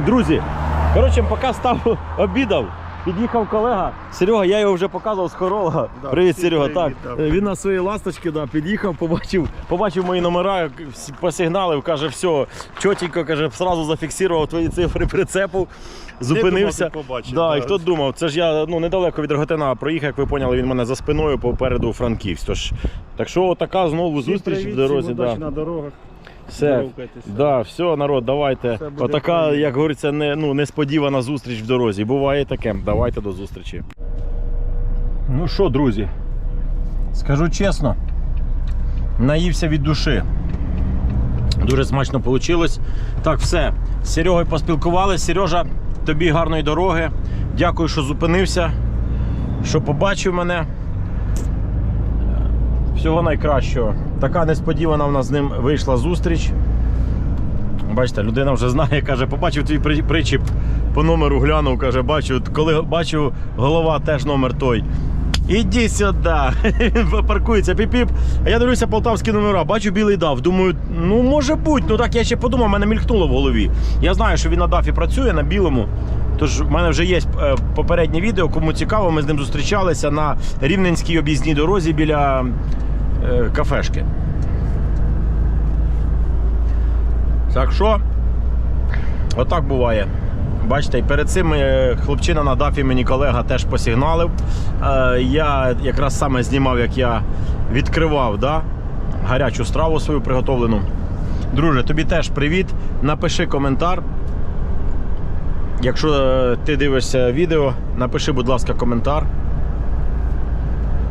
Так, друзі. Коротше, поки став обідав, під'їхав колега. Серега, я його вже показував з Хоролга. Да, привіт, Серега. привіт, так, да. він на своїй ласточці да, під'їхав, побачив, побачив мої номера, посигналив, каже, все, чотенько, каже, сразу зафіксував твої цифри прицепу, зупинився. думав, побачив, да, і хто думав, це ж я ну, недалеко від Рогатина проїхав, як ви поняли, він мене за спиною попереду Франківськ. Тож, так що така знову зустріч в дорозі. Да. на дорогах. Все, да, все, народ, давайте. Все Отака, як говориться, не, ну, несподівана зустріч в дорозі. Буває таке. Давайте до зустрічі. Ну що, друзі, скажу чесно, наївся від душі. Дуже смачно вийшло. Так, все. З Серегою поспілкувалися. Сережа, тобі гарної дороги. Дякую, що зупинився, що побачив мене. Всього найкращого. Така несподівана в нас з ним вийшла зустріч. Бачите, людина вже знає, каже, побачив твій при- причіп по номеру глянув, каже, бачу, коли бачу, голова теж номер той. Іди сюди. Паркується, піп-піп. А я дивлюся полтавські номера, бачу білий дав. Думаю, ну може бути. Ну так я ще подумав, мене мількнуло в голові. Я знаю, що він на дафі працює на білому. Тож в мене вже є е, попереднє відео, кому цікаво, ми з ним зустрічалися на Рівненській об'їзній дорозі біля кафешки. Так що, отак буває. Бачите, і перед цим е, хлопчина на дафі мені колега теж посигналив. Е, Я якраз саме знімав, як я відкривав да, гарячу страву свою приготовлену. Друже, тобі теж привіт. Напиши коментар. Якщо е, ти дивишся відео, напиши, будь ласка, коментар.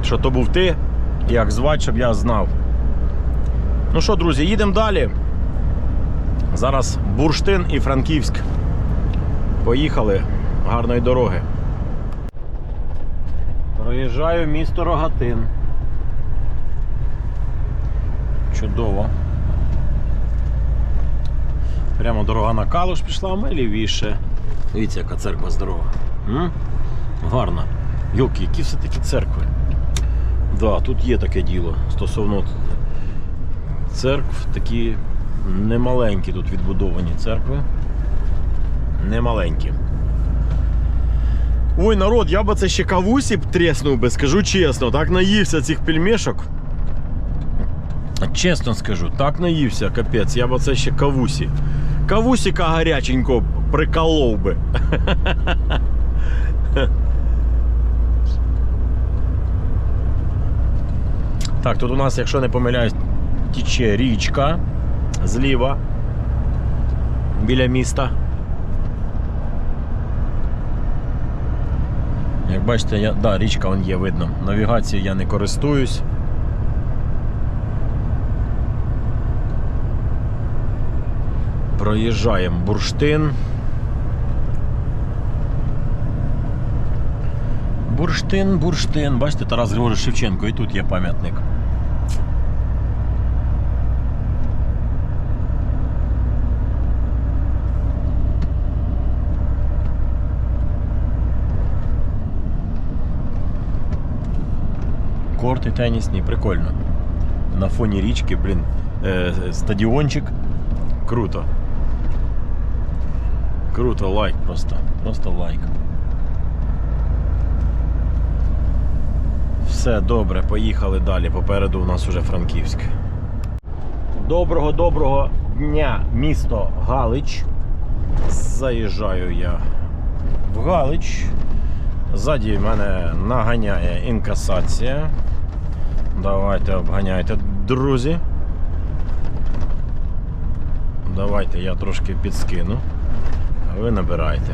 Що то був ти, як звати, щоб я знав. Ну що, друзі, їдемо далі. Зараз Бурштин і Франківськ. Поїхали. Гарної дороги. Проїжджаю місто Рогатин. Чудово. Прямо дорога на Калуш пішла, а ми лівіше. Дивіться, яка церква здорова. Гарна. Йолки, які все такі церкви. Да, тут є таке діло стосовно церкв, такі немаленькі тут відбудовані церкви. Немаленькі. Ой, народ, я би це ще кавусі б тріснув би, скажу чесно, так наївся цих пельмешок. Чесно скажу, так наївся, капець, я б це ще кавусі. Кавусіка гаряченько приколов би. Так, тут у нас, якщо не помиляюсь, тіче річка зліва біля міста. Як бачите, я, да, річка вон є, видно. Навігацією я не користуюсь. Проїжджаємо бурштин. Бурштин, бурштин. Бачите, Тарас Григорович Шевченко, і тут є пам'ятник. Корти тенісні, прикольно. На фоні річки, блін, е, стадіончик. Круто. Круто, лайк просто. Просто лайк. Все добре, поїхали далі. Попереду у нас уже Франківськ. Доброго доброго дня, місто Галич. Заїжджаю я в Галич. Ззаді мене наганяє інкасація. Давайте обганяйте, друзі. Давайте я трошки підскину. Ви набирайте.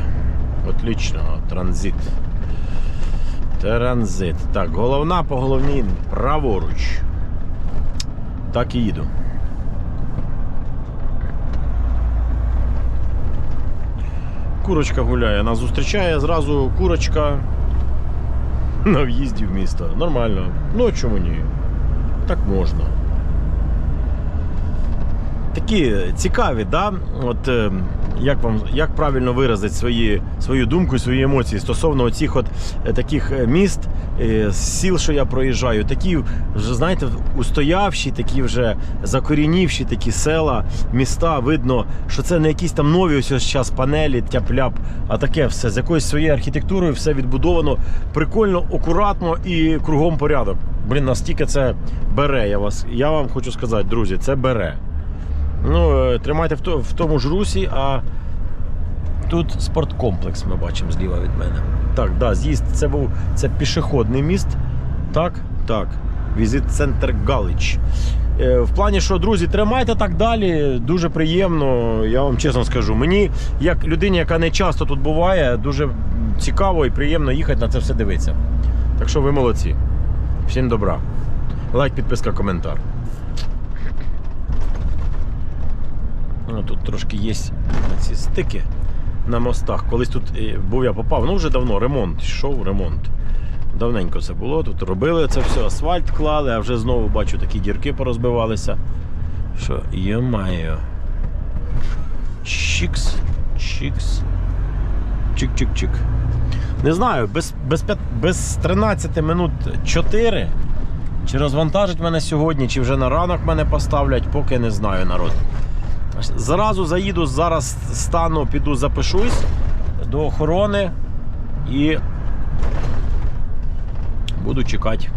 Отлично, транзит. Транзит. Так, головна по головній праворуч. Так і їду. Курочка гуляє, нас зустрічає зразу курочка на в'їзді в місто. Нормально. Ну чому ні? Так можна. Такі цікаві, да? От е, як вам як правильно виразити свої, свою думку свої емоції стосовно оцих от е, таких е, міст, е, сіл, що я проїжджаю, такі вже знаєте, устоявші, такі вже закорінівші такі села, міста. Видно, що це не якісь там нові ось ось зараз панелі, тяп-ляп, а таке все з якоюсь своєю архітектурою, все відбудовано прикольно, акуратно і кругом порядок. Блін, настільки це бере. Я вас, я вам хочу сказати, друзі, це бере. Ну, е, тримайте в, тому ж русі, а тут спорткомплекс ми бачимо зліва від мене. Так, да, з'їзд це був це пішохідний міст. Так, так. Візит центр Галич. Е, В плані, що, друзі, тримайте так далі. Дуже приємно, я вам чесно скажу. Мені, як людині, яка не часто тут буває, дуже цікаво і приємно їхати на це все дивитися. Так що ви молодці. Всім добра. Лайк, підписка, коментар. Ну, тут трошки є ці стики на мостах. Колись тут е, був я попав, ну вже давно ремонт, йшов ремонт. Давненько це було. Тут робили це все, асфальт клали, а вже знову бачу такі дірки порозбивалися. Що, йо-майо. Чікс, чікс. Чик-чик-чик. Не знаю, без, без, п'ят- без 13 минут 4. Чи розвантажить мене сьогодні, чи вже на ранок мене поставлять, поки не знаю народ. Зразу заїду, зараз стану, піду запишусь до охорони і буду чекати.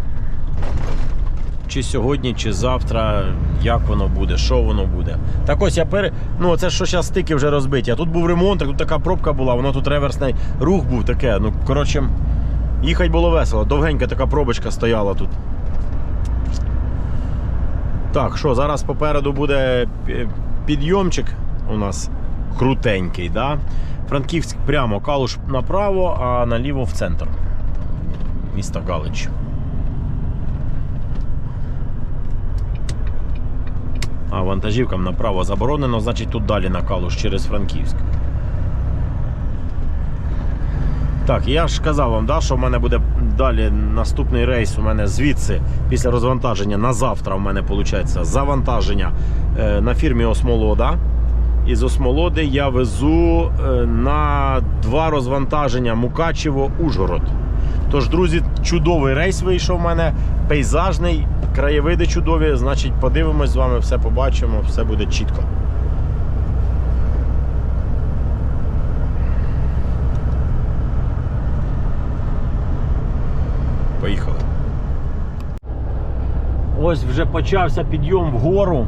Чи сьогодні, чи завтра, як воно буде, що воно буде. Так ось я пере. Ну, це що зараз стики вже розбиті. А тут був ремонт, тут така пробка була, воно тут реверсний рух був таке. Ну, коротше, їхати було весело. Довгенька така пробочка стояла тут. Так, що, зараз попереду буде пі- підйомчик у нас крутенький, да? Франківськ прямо, Калуш направо, а наліво в центр міста Галич. А вантажівкам направо заборонено, значить тут далі на Калуш через Франківськ. Так, я ж казав вам, да, що в мене буде далі наступний рейс. У мене звідси після розвантаження на завтра у мене виходить завантаження е, на фірмі Осмолода. І з Осмолоди я везу е, на два розвантаження Мукачево-Ужгород. Тож, друзі, чудовий рейс вийшов у мене, пейзажний, краєвиди чудові. Значить, подивимось з вами, все побачимо, все буде чітко. Поїхали. Ось вже почався підйом вгору.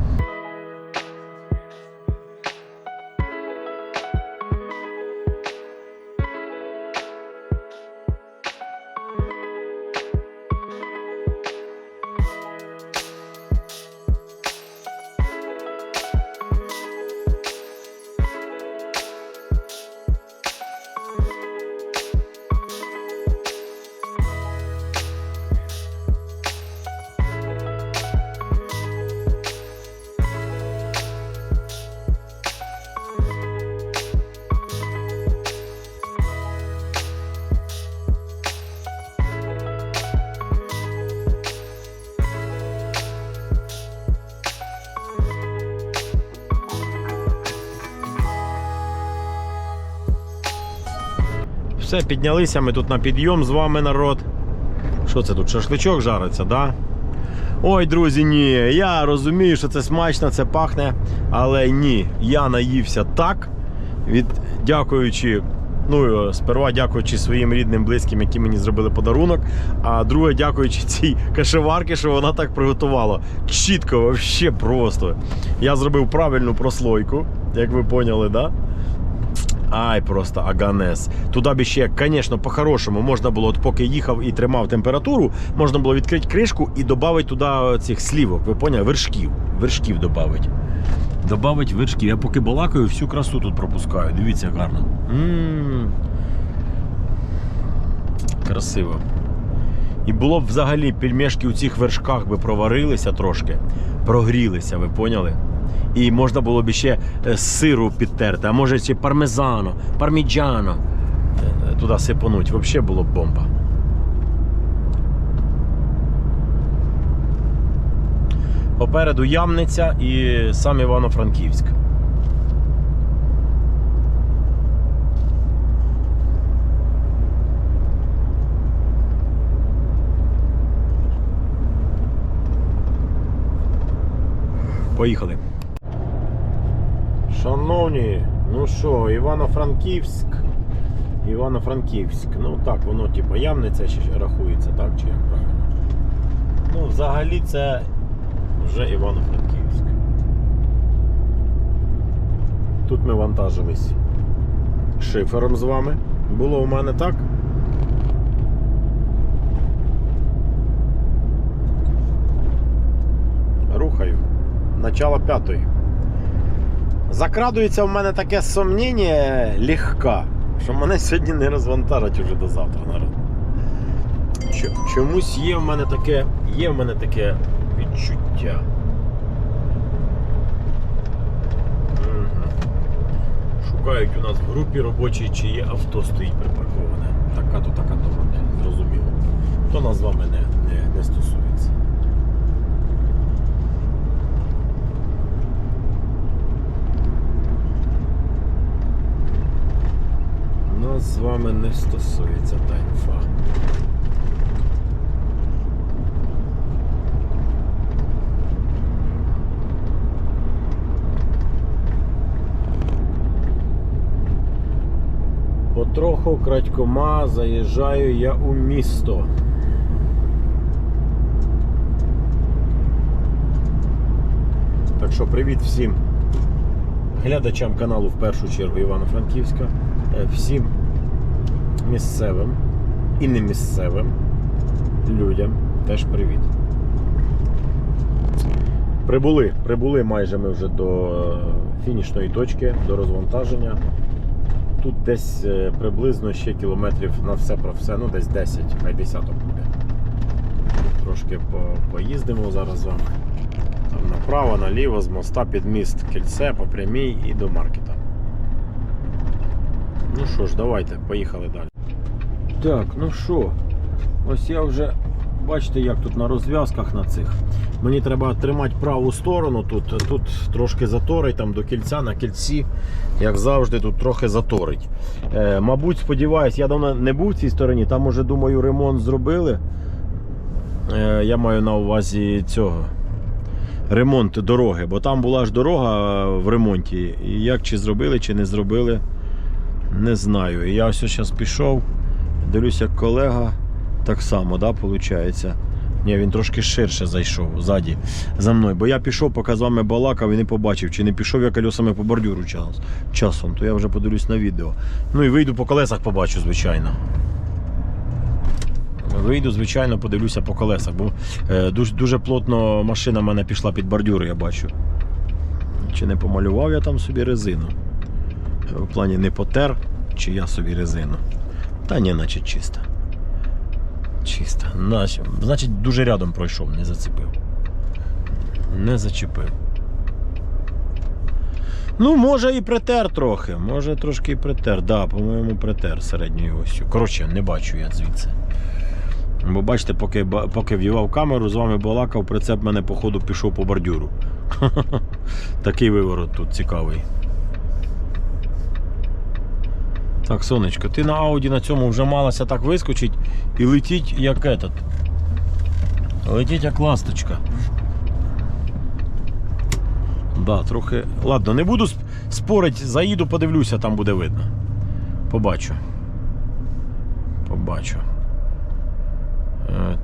Все, піднялися ми тут на підйом з вами, народ. Що це тут? Шашличок жариться, да? Ой, друзі, ні. Я розумію, що це смачно, це пахне. Але ні, я наївся так. Від дякуючи. Ну, сперва дякуючи своїм рідним, близьким, які мені зробили подарунок. А друге, дякуючи цій кашеварки, що вона так приготувала. Чітко, вообще просто. Я зробив правильну прослойку, як ви поняли, да? Ай, просто аганес. Туди б ще, звісно, по-хорошому можна було, от поки їхав і тримав температуру, можна було відкрити кришку і додати туди цих слівок. Ви поняли? Вершків. Вершків додати. Добавить вершків. Я поки балакаю, всю красу тут пропускаю. Дивіться, гарно. М. Красиво. І було б взагалі пельмешки у цих вершках би проварилися трошки, прогрілися, ви поняли? І можна було б ще е, сиру підтерти, а може ще пармезано, парміджано е, туди сипануть. Взагалі було б бомба. Попереду Ямниця і сам Івано-Франківськ. Поїхали. Шановні, ну що, Івано-Франківськ. Івано-Франківськ. Ну так, воно типу Ямниця ще рахується, так чи як правильно? Ну, взагалі це вже Івано-Франківськ. Тут ми вантажились шифером з вами. Було у мене так. Рухаю. Начало п'ятої. Закрадується в мене таке сумніння легка, що мене сьогодні не розвантажать уже до завтра, народ. Чомусь є в мене таке, є в мене таке відчуття. Шукають у нас в групі робочій, чи є авто стоїть припарковане. Така то така то модель, зрозуміло. То нас з вами не, не, не стосується. Нас з вами не стосується та інфа. Потроху крадькома заїжджаю я у місто. Так що привіт всім глядачам каналу в першу чергу Івано-Франківська, е, всім місцевим і не місцевим людям теж привіт. Прибули, прибули майже ми вже до е, фінішної точки, до розвантаження. Тут десь е, приблизно ще кілометрів на все про все, ну десь 10, хай десяток буде. Трошки по- поїздимо зараз з вами. Там направо, наліво, з моста під міст кільце по прямій і до маркета. Ну що ж, давайте, поїхали далі. Так, ну що, ось я вже бачите, як тут на розв'язках на цих. Мені треба тримати праву сторону, тут, тут трошки заторить, там до кільця на кільці, як завжди, тут трохи заторить. Е, мабуть, сподіваюсь, я давно не був в цій стороні, там уже, думаю, ремонт зробили. Е, я маю на увазі цього. Ремонт дороги, бо там була ж дорога в ремонті. І як чи зробили, чи не зробили, не знаю. І я ось зараз пішов, дивлюся, колега так само, да, виходить. Ні, він трошки ширше зайшов ззаді за мною. Бо я пішов, поки з вами балакав і не побачив, чи не пішов я колесами по бордюру час, часом, то я вже подивлюсь на відео. Ну і вийду по колесах, побачу, звичайно. Вийду, звичайно, подивлюся по колесах, бо е, дуже, дуже плотно машина в мене пішла під бордюр, я бачу. Чи не помалював я там собі резину? В плані не потер, чи я собі резину. Та ні, наче чиста. Чиста. Наче, значить, дуже рядом пройшов, не зацепив. Не зачепив. Ну, може і притер трохи. Може трошки і притер. Да, по-моєму, притер середньою осью. Коротше, не бачу я звідси. Бо бачите, поки, поки в'ївав камеру, з вами балакав, прицеп мене, походу, пішов по бордюру. Такий виворот тут цікавий. Так, сонечко, ти на Ауді на цьому вже малася так вискочить і летіть як этот. Летіть як ласточка. Да, трохи. Ладно, не буду сп- спорить, заїду, подивлюся, там буде видно. Побачу. Побачу. Е,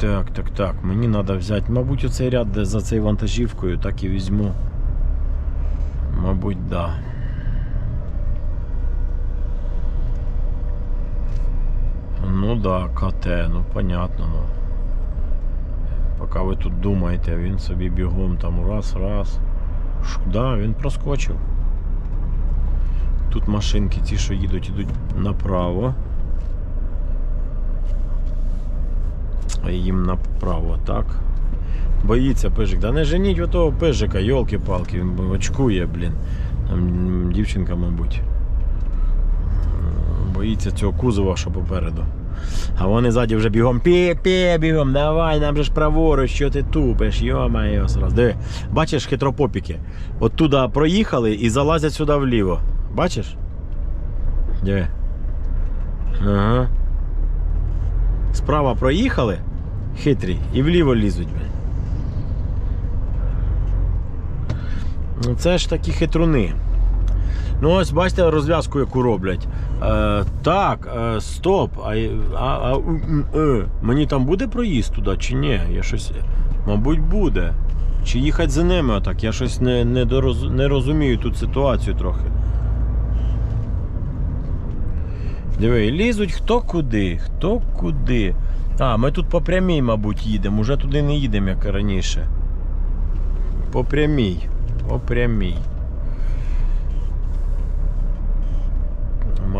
Так, так, так. Мені треба взяти, мабуть, оцей ряд, де за цією вантажівкою, так і візьму. Мабуть, да. Ну да, КТ, ну понятно, ну. Поки ви тут думаєте, він собі бігом там раз, раз. Да, він проскочив. Тут машинки ті, що їдуть, ідуть направо. Їм направо, так. Боїться пижик. Да не женіть отого пижика, йолки-палки, він очкує, блін. Там дівчинка, мабуть. Боїться цього кузова, що попереду. А вони ззаді вже бігом пі-пі, бігом, давай, нам же ж праворуч, що ти тупиш, йо-моє, сразу. Диви, бачиш хитропопіки. От туди проїхали і залазять сюди вліво. Бачиш? Диви. Ага. Справа проїхали, хитрі, і вліво лізуть. блін. Ну, Це ж такі хитруни. Ну, ось бачите розв'язку, яку роблять. Е, так, е, стоп. А, а, а, е. Мені там буде проїзд туди чи ні? Я щось. Мабуть, буде. Чи їхати за ними отак? Я щось не, не, дороз, не розумію тут ситуацію трохи. Диви, лізуть хто куди, хто куди. А, ми тут по прямій, мабуть, їдемо. Уже туди не їдемо, як раніше. По прямій. По прямій.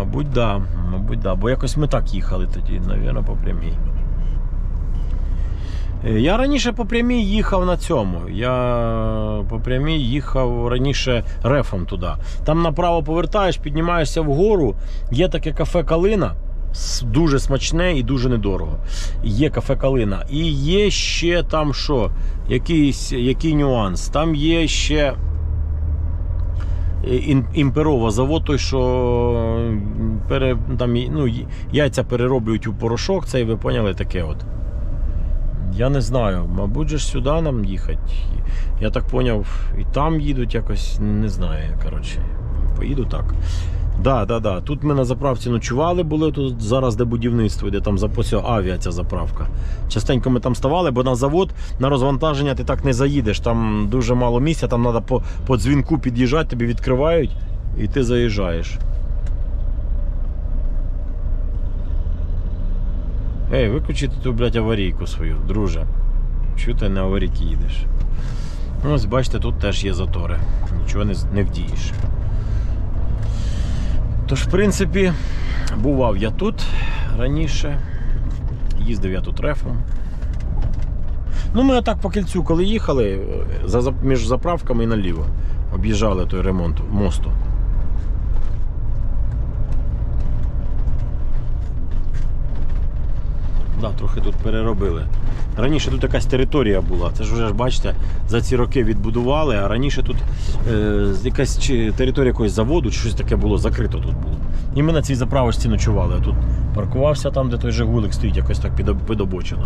Мабуть, да. Мабуть, да. Бо якось ми так їхали тоді, навірно, по прямій. Е, Я раніше по прямій їхав на цьому. Я по прямій їхав раніше рефом туди. Там направо повертаєш, піднімаєшся вгору. Є таке кафе Калина. Дуже смачне і дуже недорого. Є кафе Калина. І є ще там що? Якийсь, який нюанс? Там є ще імперова завод, той, що пере, там, ну, яйця перероблюють у порошок, це ви поняли таке от. Я не знаю, мабуть, же сюди нам їхати. Я так поняв, і там їдуть якось, не знаю. Коротше, поїду так. Да, да, да. Тут ми на заправці ночували, були тут зараз, де будівництво, де там запосів авіа ця заправка. Частенько ми там ставали, бо на завод на розвантаження ти так не заїдеш. Там дуже мало місця, там треба по, по дзвінку під'їжджати, тобі відкривають і ти заїжджаєш. Ей, виключи ту, блядь, аварійку свою, друже. Чого ти на аварійки їдеш? Ось бачите, тут теж є затори. Нічого не, не вдієш. Тож, в принципі, бував я тут раніше. Їздив я тут рефом. Ну, ми отак по кільцю, коли їхали, між заправками і наліво. Об'їжджали той ремонт мосту. Да, трохи тут переробили. Раніше тут якась територія була. Це ж вже ж бачите, за ці роки відбудували, а раніше тут е, якась чи територія якогось заводу, чи щось таке було, закрито тут було. І ми на цій заправочці ночували. Тут паркувався там, де той Жигулик стоїть, якось так під, під обочину.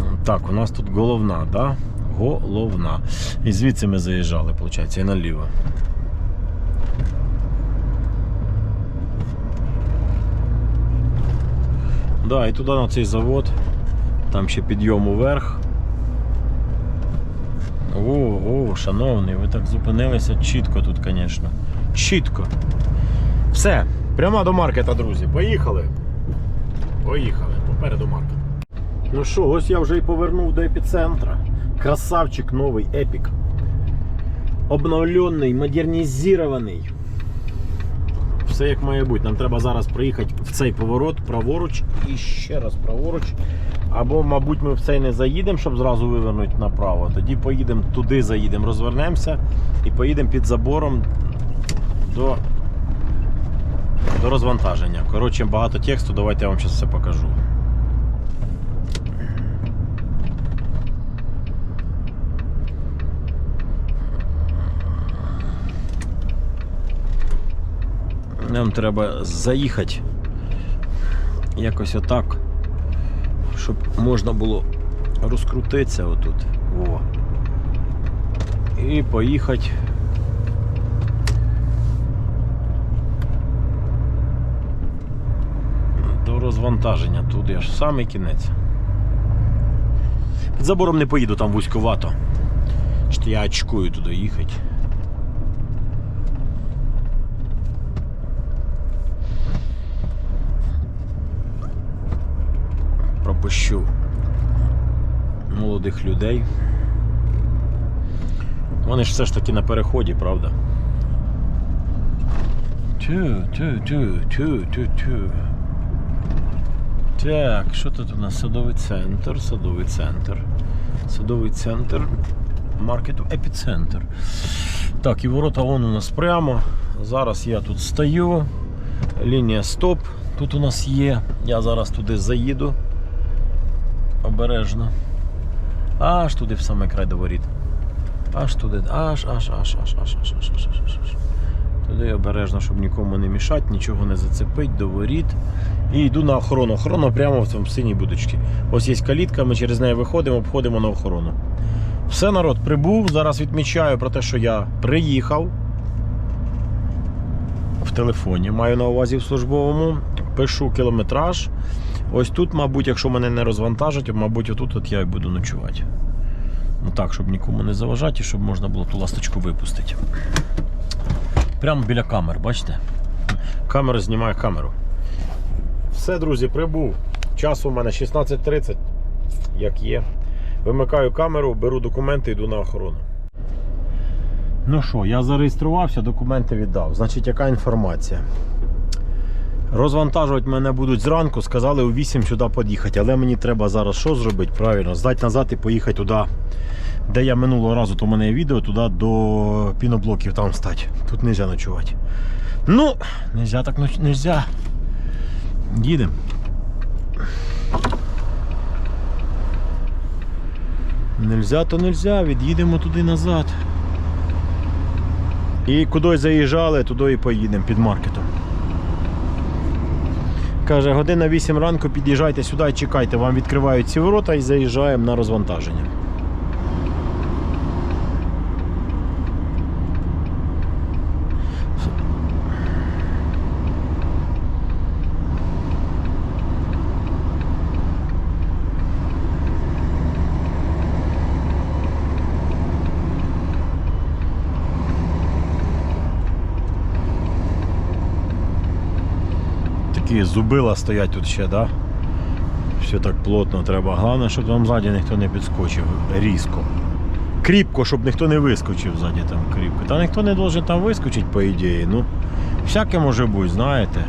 М, Так, у нас тут головна, да? Головна. І звідси ми заїжджали, виходить, і наліво. Да, і туди на цей завод. Там ще підйом уверх. О, о, шановний, ви так зупинилися чітко тут, звісно. Чітко. Все, прямо до маркета, друзі. Поїхали. Поїхали. Попереду маркет. Ну що, ось я вже і повернув до епіцентра. Красавчик новий епік. Обновлений, модернізований. Все як має бути. Нам треба зараз приїхати в цей поворот праворуч і ще раз праворуч. Або, мабуть, ми в цей не заїдемо, щоб зразу вивернути направо. Тоді поїдемо туди, заїдемо, розвернемося і поїдемо під забором до, до розвантаження. Коротше, багато тексту, давайте я вам зараз все покажу. Нам треба заїхати якось отак, щоб можна було розкрутитися отут. О. І поїхати. До розвантаження туди аж в самий кінець. Під забором не поїду, там вузьковато. Що я очкую туди їхати. Пропущу молодих людей. Вони ж все ж таки на переході, правда? Тю, тю, тю, тю, тю, тю. Так, що тут у нас? Садовий центр, садовий центр. Садовий центр маркету епіцентр. Так, і ворота вон у нас прямо. Зараз я тут стою. Лінія стоп тут у нас є. Я зараз туди заїду обережно. Аж туди в самий край до воріт. Аж туди, аж, аж, аж, аж, аж, аж, аж, аж, аж, аж. Туди обережно, щоб нікому не мішати, нічого не зацепить, до воріт. І йду на охорону. Охорона прямо в цьому синій будочці. Ось є калітка, ми через неї виходимо, обходимо на охорону. Все, народ, прибув. Зараз відмічаю про те, що я приїхав. В телефоні маю на увазі в службовому. Пишу кілометраж. Ось тут, мабуть, якщо мене не розвантажать, мабуть, отут от я і буду ночувати. Ну так, щоб нікому не заважати і щоб можна було ту ласточку випустити. Прямо біля камер, бачите? Камера знімає камеру. Все, друзі, прибув. Час у мене 16.30, як є. Вимикаю камеру, беру документи, йду на охорону. Ну що, я зареєструвався, документи віддав. Значить, яка інформація? Розвантажувати мене будуть зранку, сказали у 8 сюди під'їхати, але мені треба зараз що зробити? Правильно, здати назад і поїхати туди, де я минулого разу, то в мене є відео, туди до піноблоків там стати. Тут не можна ночувати. Ну, нельзя так ноч... нельзя. Їдемо. Нельзя, то нельзя, від'їдемо туди назад. І куди заїжджали, туди і поїдемо під маркетом. Каже, година 8 ранку під'їжджайте сюди чекайте, вам відкривають ці ворота і заїжджаємо на розвантаження. Такі зубила стоять тут ще, да? Все так плотно треба. Головне, щоб там ззаді ніхто не підскочив різко. Кріпко, щоб ніхто не вискочив ззаді там кріпко. Та ніхто не должен там вискочити, по ідеї. Ну, всяке може бути, знаєте.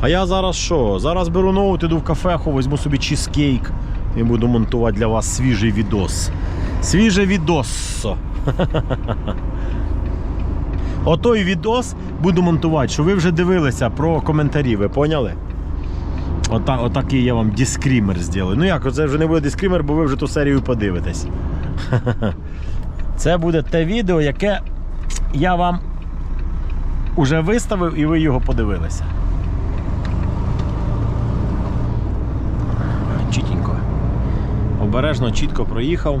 А я зараз що? Зараз беру ноут, іду в кафеху, візьму собі чизкейк і буду монтувати для вас свіжий відос. Свіже відоссо. Отой відос буду монтувати, що ви вже дивилися про коментарі, ви поняли? Ота, отакий я вам дискрімер зроблю. Ну як, це вже не буде дискрімер, бо ви вже ту серію подивитесь. Це буде те відео, яке я вам уже виставив і ви його подивилися. Чітенько. Обережно, чітко проїхав.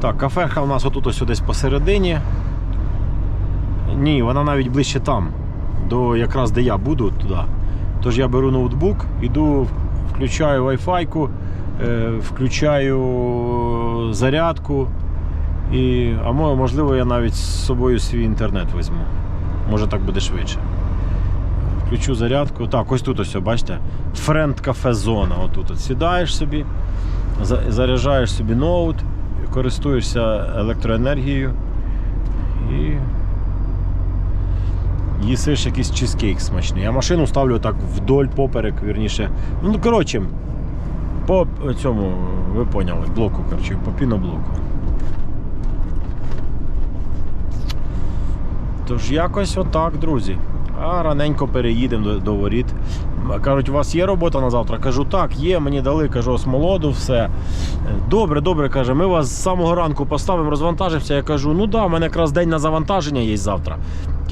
Так, кафеха у нас отут ось десь посередині. Ні, вона навіть ближче там, до якраз де я буду туди. Тож я беру ноутбук, іду, включаю Wi-Fi, е, включаю зарядку. І, а можливо, я навіть з собою свій інтернет візьму. Може так буде швидше. Включу зарядку. Так, ось тут ось, бачите, френд кафе зона. Отут от сідаєш собі, заряджаєш собі ноут, користуєшся електроенергією і їсиш якийсь чизкейк смачний. Я машину ставлю так вдоль поперек, вірніше. Ну, коротше, по цьому, ви поняли, блоку, коротше, по піноблоку. Тож якось отак, друзі. А раненько переїдемо до, до воріт. Кажуть, у вас є робота на завтра? Кажу, так, є, мені дали, кажу, смолоду, все. Добре, добре, каже, ми вас з самого ранку поставимо, розвантажимося. Я кажу, ну да, у мене якраз день на завантаження є завтра.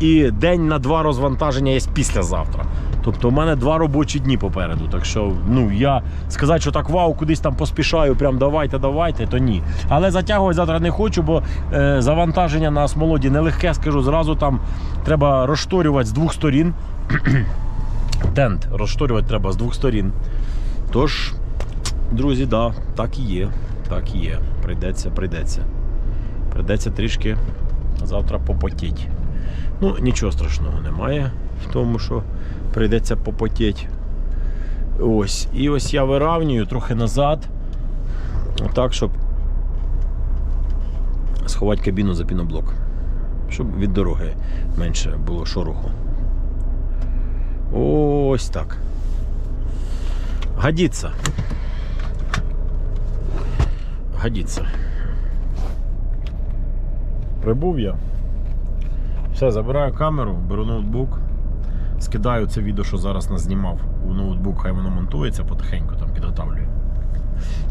І день на два розвантаження є післязавтра. Тобто у мене два робочі дні попереду. Так що, ну я сказати, що так вау, кудись там поспішаю, прям давайте, давайте, то ні. Але затягувати завтра не хочу, бо е, завантаження на смолоді нелегке, скажу, зразу там треба розшторювати з двох сторін. Тент розшторювати треба з двох сторін. Тож, друзі, да, так і є. Так і є. Прийдеться, прийдеться. Прийдеться трішки завтра попотіть. Ну, нічого страшного немає в тому, що прийдеться попотіть. Ось. І ось я виравнюю трохи назад. Так, щоб сховати кабіну за піноблок. Щоб від дороги менше було шороху. Ось так. Годиться. Годиться. Прибув я. Все, забираю камеру, беру ноутбук, скидаю це відео, що зараз нас знімав у ноутбук, хай воно монтується потихеньку, там підготавлюю.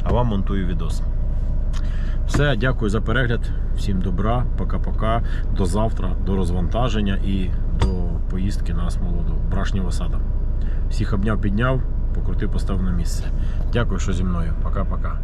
А вам монтую відос. Все, дякую за перегляд. Всім добра, пока-пока. До завтра, до розвантаження і до поїздки на Смолоду. Брашнього сада. Всіх обняв, підняв. покрутив, поставив на місце. Дякую, що зі мною. Пока-пока.